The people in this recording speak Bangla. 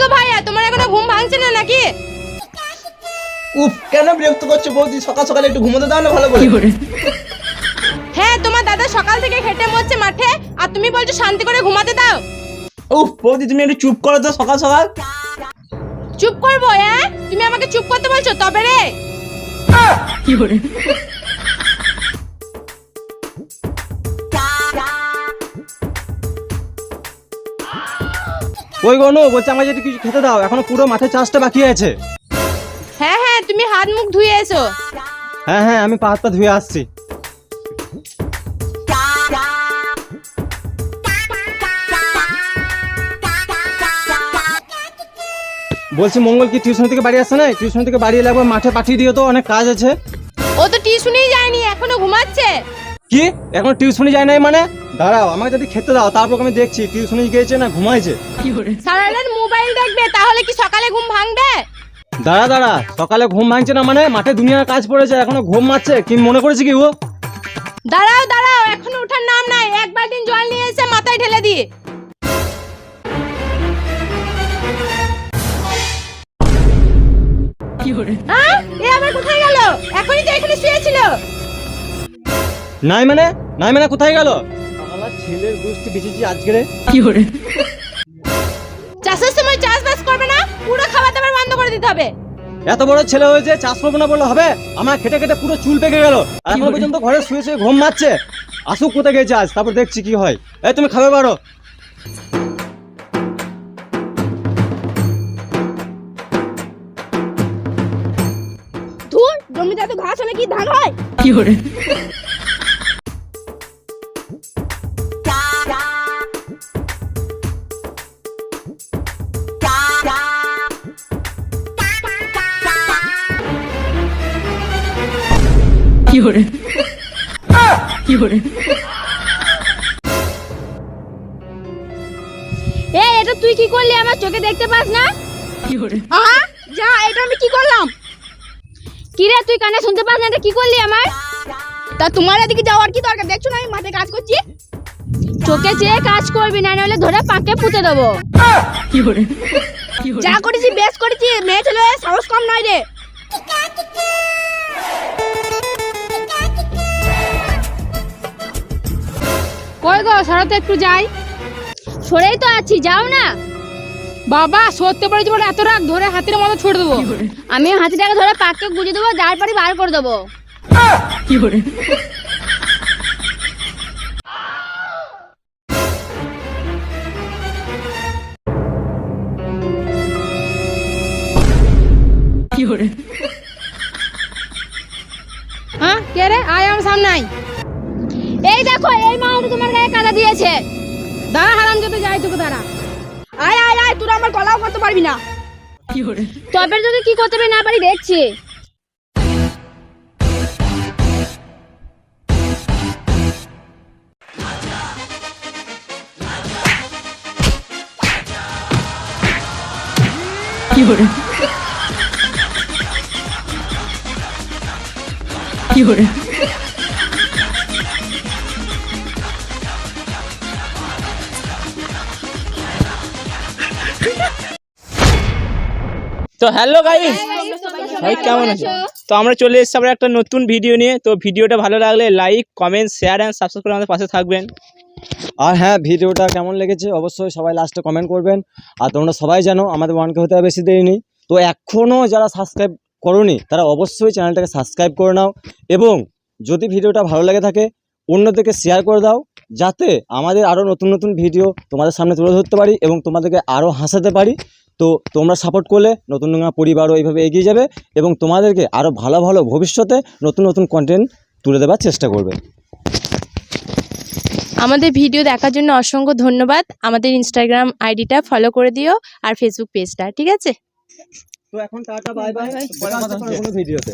গো ভাইয়া তোমার এখনও ঘুম ভাঙছে না নাকি? উফ কেন বিরক্ত করছ বৌদি? সকাল সকালে একটু ঘুমোতে দাও না ভালো করে। হ্যাঁ তোমার দাদা সকাল থেকে হেঁটে মরছে মাঠে আর তুমি বলছো শান্তি করে ঘুমাতে দাও। উফ বৌদি তুমি একটু চুপ করো তো সকাল সকাল। চুপ করব হ্যাঁ তুমি আমাকে চুপ করতে বলছো তবে রে। ওই গনু বলছে আমাকে যদি কিছু খেতে দাও এখনও পুরো মাঠে চাষটা বাকি আছে। হ্যাঁ হ্যাঁ তুমি হাত মুখ ধুয়ে এসো। হ্যাঁ হ্যাঁ আমি পা হাত পা ধুয়ে আসছি। বলছি মঙ্গল কি টিউশন থেকে বাড়ি আসছে না টিউশন থেকে বাড়ি এলে একবার মাঠে পাঠিয়ে দিও তো অনেক কাজ আছে। ও তো টিউশনেই যায়নি এখনও ঘুমাচ্ছে? কি? এখন টিউশনে যায় নাই মানে? দাঁড়াও আমাকে যদি খেতে দাও তারপর আমি দেখছি টিউশনে গিয়েছে না ঘুমাইছে। সারা রাত মোবাইল দেখবে তাহলে কি সকালে ঘুম ভাঙবে? দাঁড়া দাঁড়া সকালে ঘুম ভাঙছে না মানে? মাঠে দুনিয়ার কাজ পড়েছে এখনও ঘুম মারছে কি মনে করেছে কি ও? দাঁড়াও দাঁড়াও এখনও ওঠার নাম নাই এক বালতিন জল নিয়ে এসে মাথায় ঢেলে দিয়ে আহ, এ আবার কোথায় গেল? এখনই তো এখানে শুয়েছিল। নাই মানে নাই মানে কোথায় গেল? আমার ছেলের গোষ্ঠী বিচেছি আজকে রে। চাষের সময় চাষবাস করবে না পুরো খাবার দাবার বন্ধ করে দিতে হবে। এত বড় ছেলে হয়েছে চাষ করব না বললে হবে? আমার খেটে খেটে পুরো চুল পেকে গেল। আর এখনও পর্যন্ত ঘরে শুয়ে শুয়ে ঘুম মারছে আসুক কোথায় গেছে আজ তারপর দেখছি কি হয়। এই তুমি খাবে পারো। ধুর জমিতে এত ঘাস হলে কি ধান হয়? এ এটা তুই কি করলি? আমার চোখে দেখতে পাস না? আহা যা এটা আমি কি করলাম? কি রে তুই কানে শুনতে পাস না? এটা কি করলি আমার? তা তোমার এদিকে যাওয়ার কি দরকার? দেখছ না আমি মাঠে কাজ করছি? চোখে চেয়ে কাজ করবি না নাহলে ধরে পাকে পুঁতে দেবো। যা করেছি বেশ করেছি। মেয়ে ছেলে সাহস কম নয় রে। কই গো সরাতে একটু যাই। সরেই তো আছি যাও না। বাবা সত্যি পড়েছি বলে এত রাগ ধরে হাতের মতো ছুড়ে দেবো। আমি হাতিটাকে ধরে পাককে গুজে দেবো যার পারি বার করে দেবো। হ্যাঁ কে রে? আয় আমার সামনে আয়। এই দেখো, এই মালটা তোমার গায়ে কাদা দিয়েছে। দাঁড়া হারাম যদি যাই তোকে দাঁড়া। আয় আয় আয়, তোরা আমার গলাও করতে পারবি না। তবে যদি কি করতে পারি না পারি, দেখছি। তো হ্যালো গাইস ভাই কেমন আছো? তো আমরা চলে এসেছি আমরা একটা নতুন ভিডিও নিয়ে। তো ভিডিওটা ভালো লাগলে like comment share and subscribe করে আমাদের পাশে থাকবেন। আর হ্যাঁ ভিডিওটা কেমন লেগেছে অবশ্যই সবাই লাস্টে কমেন্ট করবেন। আর তোমরা সবাই জানো আমাদের ওয়ানকে হতে আর বেশি দেরি নেই। তো এখনও যারা সাবস্ক্রাইব করোনি তারা অবশ্যই চ্যানেলটাকে সাবস্ক্রাইব করে নাও। এবং যদি ভিডিওটা ভালো লেগে থাকে অন্যদেরকে শেয়ার করে দাও যাতে আমাদের আরও নতুন নতুন ভিডিও তোমাদের সামনে তুলে ধরতে পারি এবং তোমাদেরকে আরও হাসাতে পারি। তো তোমরা সাপোর্ট করলে নতুন নতুন পরিবারও এইভাবে এগিয়ে যাবে এবং তোমাদেরকে আরও ভালো ভালো ভবিষ্যতে নতুন নতুন কন্টেন্ট তুলে দেওয়ার চেষ্টা করবে। আমাদের ভিডিও দেখার জন্য অসংখ্য ধন্যবাদ। আমাদের ইনস্টাগ্রাম আইডিটা ফলো করে দিও আর ফেসবুক পেজটা ঠিক আছে? তো এখন টাটা বাই বাই কোনো ভিডিওতে